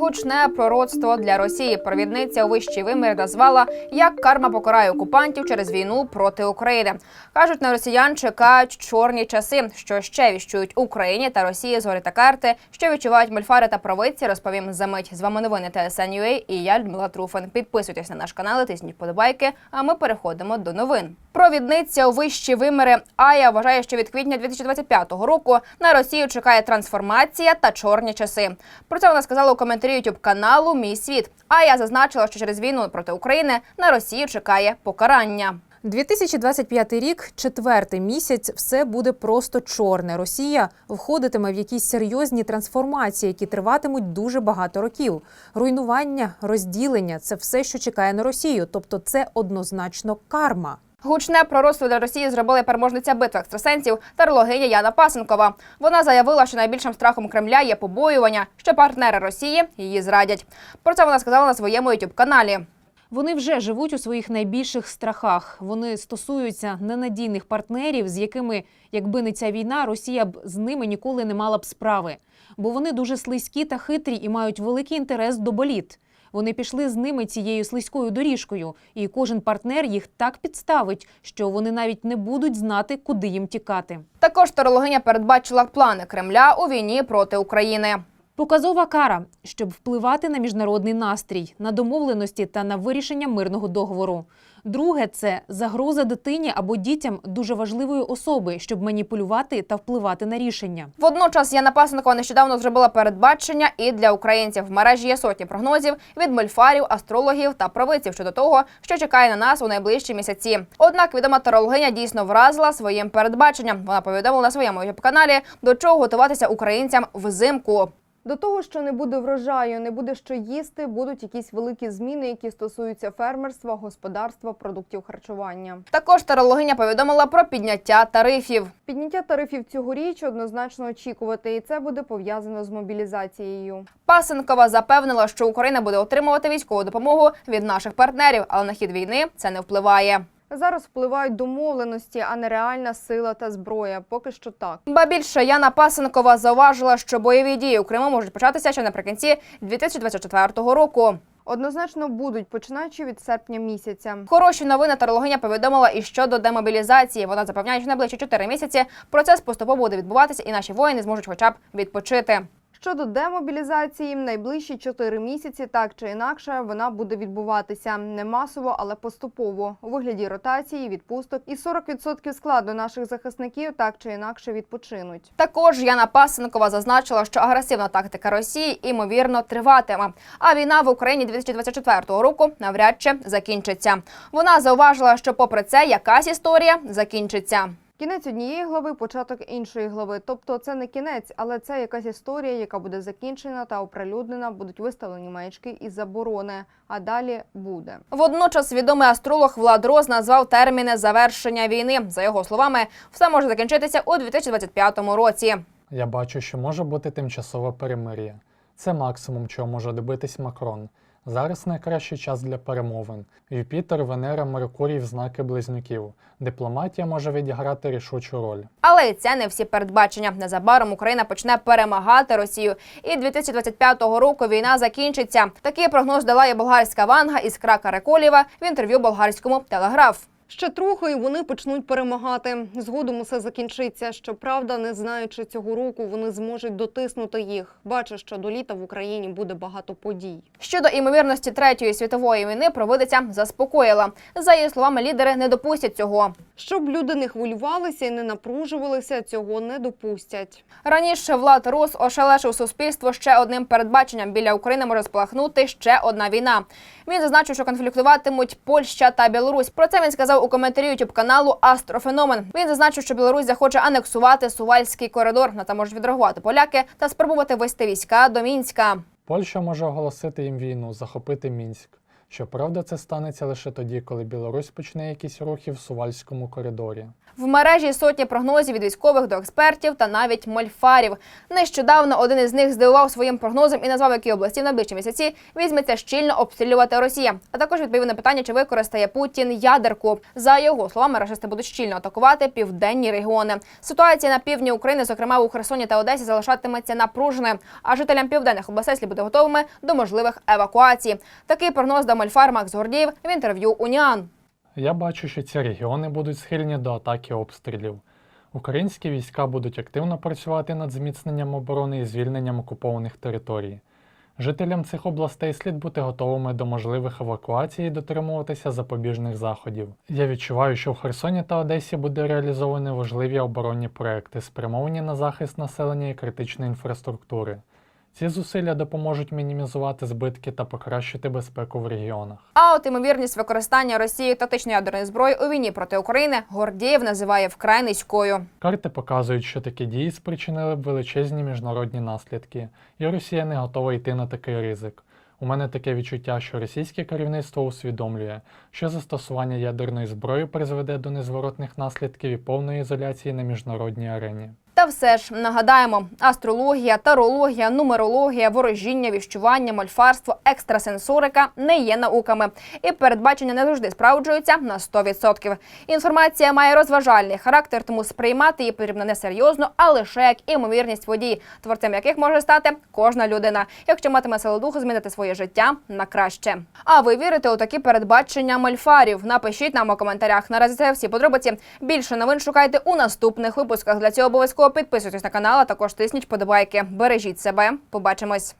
Гучне пророцтво для Росії. Провідниця у вищий вимір назвала, як карма покарає окупантів через війну проти України. кажуть, на росіян чекають чорні часи. Що ще віщують Україні та Росії згори та карти, що відчувають мольфари та провидці. Розповім за мить. З вами новини ТСН.UA і я Людмила Труфан. Підписуйтесь на наш канал, тисніть вподобайки. А ми переходимо до новин. Провідниця у вищі виміри Ая вважає, що від квітня 2025 року на Росію чекає трансформація та чорні часи. Про це вона сказала у коментарі youtube каналу Мій світ. Ая зазначила, що через війну проти України на Росію чекає покарання. 2025 рік, четвертий місяць, все буде просто чорне. Росія входитиме в якісь серйозні трансформації, які триватимуть дуже багато років. Руйнування, розділення це все, що чекає на Росію. Тобто, це однозначно карма. Гучне пророцтво для Росії зробила переможниця битви екстрасенсів тарологиня Яна Пасенкова. Вона заявила, що найбільшим страхом Кремля є побоювання, що партнери Росії її зрадять. Про це вона сказала на своєму youtube каналі. Вони вже живуть у своїх найбільших страхах. Вони стосуються ненадійних партнерів, з якими, якби не ця війна, Росія б з ними ніколи не мала б справи. Бо вони дуже слизькі та хитрі і мають великий інтерес до боліт. Вони пішли з ними цією слизькою доріжкою, і кожен партнер їх так підставить, що вони навіть не будуть знати, куди їм тікати. Також тарологиня передбачила плани Кремля у війні проти України. Показова кара, щоб впливати на міжнародний настрій, на домовленості та на вирішення мирного договору. Друге це загроза дитині або дітям дуже важливої особи, щоб маніпулювати та впливати на рішення. Водночас Яна Пасенкова нещодавно зробила передбачення і для українців. В мережі є сотні прогнозів від мольфарів, астрологів та провидців щодо того, що чекає на нас у найближчі місяці. Однак відома тарологиня дійсно вразила своїм передбаченням. Вона повідомила на своєму каналі до чого готуватися українцям взимку. До того, що не буде врожаю, не буде що їсти, будуть якісь великі зміни, які стосуються фермерства, господарства, продуктів харчування. Також тарологиня повідомила про підняття тарифів. Підняття тарифів цьогоріч однозначно очікувати, і це буде пов'язано з мобілізацією. Пасенкова запевнила, що Україна буде отримувати військову допомогу від наших партнерів, але на хід війни це не впливає. Зараз впливають домовленості, а не реальна сила та зброя. Поки що так. Ба більше Яна Пасенкова зауважила, що бойові дії у Криму можуть початися ще наприкінці 2024 року. Однозначно будуть починаючи від серпня місяця. Хороші новини тарологиня повідомила і щодо демобілізації. Вона запевняє, що найближчі 4 місяці процес поступово буде відбуватися, і наші воїни зможуть хоча б відпочити. Щодо демобілізації, найближчі 4 місяці так чи інакше вона буде відбуватися не масово, але поступово у вигляді ротації, відпусток і 40% складу наших захисників так чи інакше відпочинуть. Також Яна Пасенкова зазначила, що агресивна тактика Росії імовірно триватиме. А війна в Україні 2024 року навряд чи закінчиться. Вона зауважила, що, попри це, якась історія закінчиться. Кінець однієї глави, початок іншої глави. Тобто це не кінець, але це якась історія, яка буде закінчена та оприлюднена, будуть виставлені маячки і заборони. А далі буде. Водночас відомий астролог Влад Роз назвав терміни завершення війни. За його словами, все може закінчитися у 2025 році. Я бачу, що може бути тимчасове перемир'я. Це максимум, чого може добитись Макрон. Зараз найкращий час для перемовин. Юпітер, Венера, Меркурій в знаки близнюків. Дипломатія може відіграти рішучу роль. Але це не всі передбачення. Незабаром Україна почне перемагати Росію, і 2025 року війна закінчиться. Такий прогноз дала і болгарська ванга Іскра Караколєва в інтерв'ю болгарському телеграф. Ще трохи і вони почнуть перемагати. Згодом усе закінчиться. Щоправда, не знаючи цього року, вони зможуть дотиснути їх. Бачу, що до літа в Україні буде багато подій. Щодо імовірності третьої світової війни, провидиця заспокоїла. За її словами, лідери не допустять цього. Щоб люди не хвилювалися і не напружувалися, цього не допустять. Раніше Влад Рос ошелешив суспільство ще одним передбаченням. Біля України може спалахнути ще одна війна. Він зазначив, що конфліктуватимуть Польща та Білорусь. Про це він сказав у коментарі youtube каналу Астрофеномен. Він зазначив, що Білорусь захоче анексувати Сувальський коридор. На та можуть відреагувати поляки та спробувати вести війська до Мінська. Польща може оголосити їм війну, захопити Мінськ. Щоправда, це станеться лише тоді, коли Білорусь почне якісь рухи в Сувальському коридорі. В мережі сотні прогнозів від військових до експертів та навіть мольфарів. Нещодавно один із них здивував своїм прогнозом і назвав, які області в найближчі місяці візьметься щільно обстрілювати Росія. А також відповів на питання, чи використає Путін ядерку. За його словами, рашисти будуть щільно атакувати південні регіони. Ситуація на півдні України, зокрема у Херсоні та Одесі, залишатиметься напруженою. А жителям південних областей слід бути готовими до можливих евакуацій. Такий прогноз дав мольфар Макс Гордієв в інтерв'ю Уніан. Я бачу, що ці регіони будуть схильні до атаки обстрілів. Українські війська будуть активно працювати над зміцненням оборони і звільненням окупованих територій. Жителям цих областей слід бути готовими до можливих евакуацій і дотримуватися запобіжних заходів. Я відчуваю, що в Херсоні та Одесі буде реалізовані важливі оборонні проекти, спрямовані на захист населення і критичної інфраструктури. Ці зусилля допоможуть мінімізувати збитки та покращити безпеку в регіонах. А от ймовірність використання Росією тактичної ядерної зброї у війні проти України Гордієв називає вкрай низькою. Карти показують, що такі дії спричинили б величезні міжнародні наслідки, і Росія не готова йти на такий ризик. У мене таке відчуття, що російське керівництво усвідомлює, що застосування ядерної зброї призведе до незворотних наслідків і повної ізоляції на міжнародній арені. Та все ж нагадаємо: астрологія, тарологія, нумерологія, ворожіння, віщування, мольфарство, екстрасенсорика не є науками, і передбачення не завжди справджуються на 100%. Інформація має розважальний характер, тому сприймати її потрібно не серйозно, а лише як імовірність водій, творцем яких може стати кожна людина, якщо матиме силу духу змінити своє життя на краще. А ви вірите у такі передбачення мольфарів? Напишіть нам у коментарях. Наразі це всі подробиці. Більше новин шукайте у наступних випусках. Для цього обов'язково підписуйтесь на канал, а також тисніть подобайки. Бережіть себе. Побачимось.